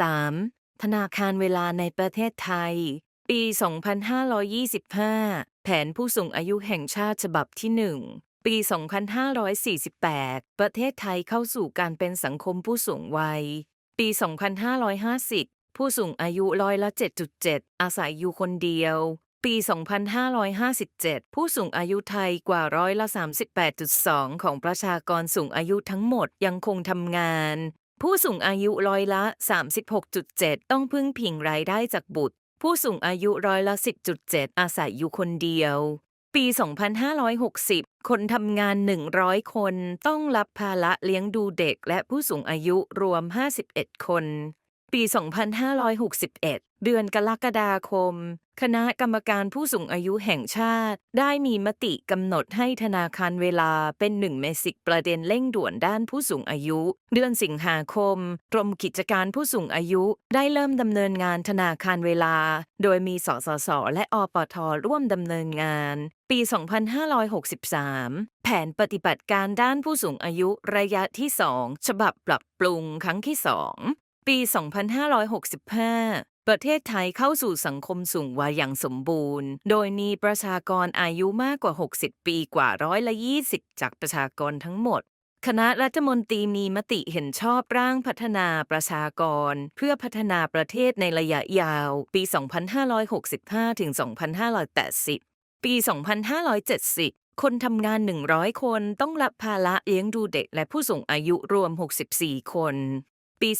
3. ธนาคารเวลาในประเทศไทย ปี 2525 แผนผู้สูงอายุแห่งชาติฉบับที่ 1 ปี 2548 ประเทศไทยเข้าสู่การเป็นสังคมผู้สูงวัย ปี 2550 ผู้สูงอายุร้อยละ 7.7 อาศัยอยู่คนเดียว ปี 2557 ผู้สูงอายุไทยกว่าร้อยละ 38.2 ของประชากรสูงอายุทั้งหมดยังคงทำงาน ผู้สูงอายุร้อยละ 36.7 ต้องพึ่งพิงรายได้จากบุตร ผู้สูงอายุร้อยละ 10.7 อาศัยอยู่คนเดียว ปี 2560 คนทำงาน 100 คนต้องรับภาระเลี้ยงดูเด็กและผู้สูงอายุรวม 51 คน ปี 2561 เดือนกรกฎาคม คณะกรรมการผู้สูงอายุแห่งชาติ ได้มีมติกำหนดให้ธนาคารเวลาเป็นหนึ่งในสิบประเด็นเร่งด่วนด้านผู้สูงอายุ เดือนสิงหาคม กรมกิจการผู้สูงอายุ ได้เริ่มดำเนินงานธนาคารเวลา โดยมีสสส และอปทร่วมดำเนินงาน ปี 2563แผนปฏิบัติการด้านผู้สูงอายุระยะที่ 2 ฉบับปรับปรุงครั้งที่ 2 ปี 2565 ประเทศไทยเข้าสู่สังคมสูงวัยอย่างสมบูรณ์ โดยมีประชากรอายุมากกว่า 60 ปีกว่าร้อยละ20 จากประชากรทั้งหมด คณะรัฐมนตรีมีมติเห็นชอบร่างพัฒนาประชากร เพื่อพัฒนาประเทศในระยะยาว ปี 2565 ถึง 2580 ปี 2570คนทำงาน 100 คนต้องรับภาระเลี้ยงดูเด็กและผู้สูงอายุรวม 64 คน ปี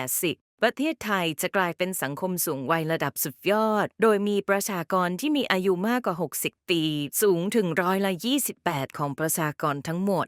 2580 ประเทศไทยจะกลายเป็นสังคมสูงวัยระดับสุดยอด โดยมีประชากรที่มีอายุมากกว่า 60 ปี สูงถึงร้อยละ 28 ของประชากรทั้งหมด